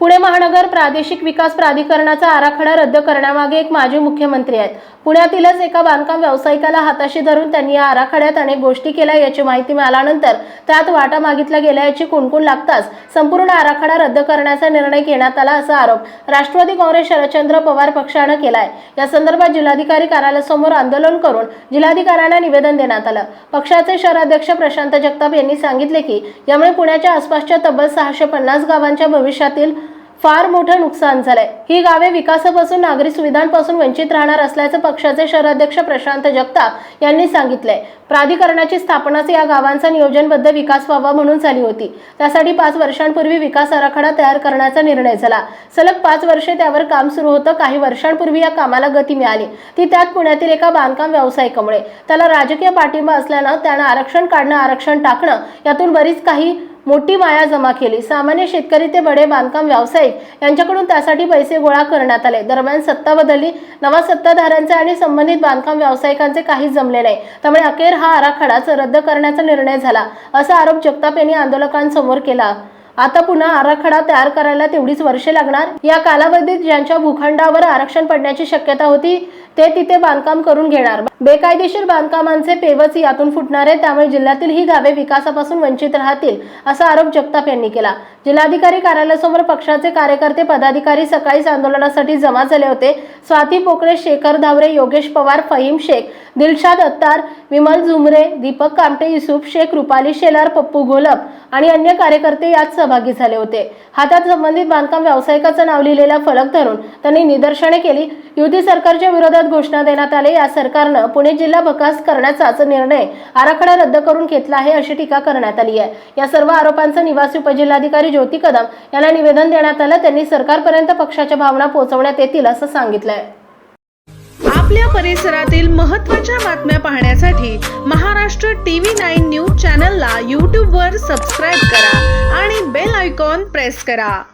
पुणे महानगर प्रादेशिक विकास प्राधिकरणाचा आराखडा रद्द करण्यामागे एक माजी मुख्यमंत्री आहेत. पुण्यातीलच एका बांधकाम व्यावसायिकाला हाताशी धरून त्यांनी या आराखड्यात अनेक गोष्टी केल्या याची माहिती मिळाल्यानंतर त्यात वाटा मागितला गेला याची कुणकुण लागताच संपूर्ण आराखडा रद्द करण्याचा निर्णय घेण्यात आला असा आरोप राष्ट्रवादी काँग्रेस शरदचंद्र पवार पक्षानं केलाय. या संदर्भात जिल्हाधिकारी कार्यालयासमोर आंदोलन करून जिल्हाधिकाऱ्यांना निवेदन देण्यात आलं. पक्षाचे शहराध्यक्ष प्रशांत जगताप यांनी सांगितले की यामुळे पुण्याच्या आसपासच्या तब्बल सहाशे पन्नास गावांच्या भविष्यातील फार मोठं नुकसान झालंय. ही गावे विकासापासून नागरी सुविधांपासून वंचित राहणार असल्याचं पक्षाचे शहराध्यक्ष प्रशांत जगताप यांनी सांगितलंय. प्राधिकरणाची स्थापनाच या गावांचा नियोजनबद्ध विकास व्हावा म्हणून झाली होती. त्यासाठी पाच वर्षांपूर्वी विकास आराखडा तयार करण्याचा निर्णय झाला. सलग पाच वर्षे त्यावर काम सुरू होतं काही वर्षांपूर्वी या कामाला गती मिळाली. ती त्यात पुण्यातील एका बांधकाम व्यावसायिकामुळे. त्याला राजकीय पाठिंबा असल्यानं त्यानं आरक्षण काढणं आरक्षण टाकणं यातून बरीच काही मोठी माया जमा केली. सामान्य शेतकरी ते बडे बांधकाम व्यावसायिक. यांच्याकडून त्यासाठी पैसे गोळा करण्यात आले. दरम्यान सत्ता बदलली. नवा सत्ताधाऱ्यांचे आणि संबंधित बांधकाम व्यावसायिकांचे काहीच जमले नाही. त्यामुळे अखेर हा आराखडाच रद्द करण्याचा निर्णय झाला असा आरोप जगताप यांनी आंदोलकांसमोर केला. आता पुन्हा आराखडा तयार करायला तेवढीच वर्षे लागणार. या कालावधीत ज्यांच्या भूखंडावर आरक्षण पडण्याची शक्यता होती ते तिथे बांधकाम करून घेणार. बेकायदेशीर बांधकामांचे पेवच यातून फुटणार आहे त्यामुळे जिल्ह्यातील ही गावे विकासापासून वंचित राहतील असा आरोप जगताप यांनी केला. जिल्हाधिकारी कार्यालयासमोर पक्षाचे कार्यकर्ते पदाधिकारी सकाळीच आंदोलनासाठी जमा झाले होते. स्वाती पोकळे शेखर धावरे योगेश पवार फहीम शेख दिलशाद अत्तार विमल झुमरे दीपक कामटे युसुफ शेख रुपाली शेलार पप्पू घोलप आणि अन्य कार्यकर्ते यात सहभागी झाले होते. हातात संबंधित बांधकाम व्यावसायिकाचं नाव लिहिलेला फलक धरून त्यांनी निदर्शने केली. युती सरकारच्या विरोधात घोषणा देण्यात आली. या सरकारनं पुणे जिल्हा बकास करण्याचाच निर्णय आराखडा रद्द करून घेतला आहे अशी टीका करण्यात आली आहे. या सर्व आरोपांचं निवासी उपजिल्हाधिकारी ज्योती कदम यांना निवेदन देण्यात आलं. त्यांनी सरकारपर्यंत पक्षाच्या भावना पोहोचवण्यात येतील असं सांगितलंय. आपल्या परिसरातील महत्त्वाच्या बातम्या पाहण्यासाठी महाराष्ट्र टीव्ही नाईन न्यूज चॅनलला यूट्यूबवर सबस्क्राईब करा. प्रेस करा.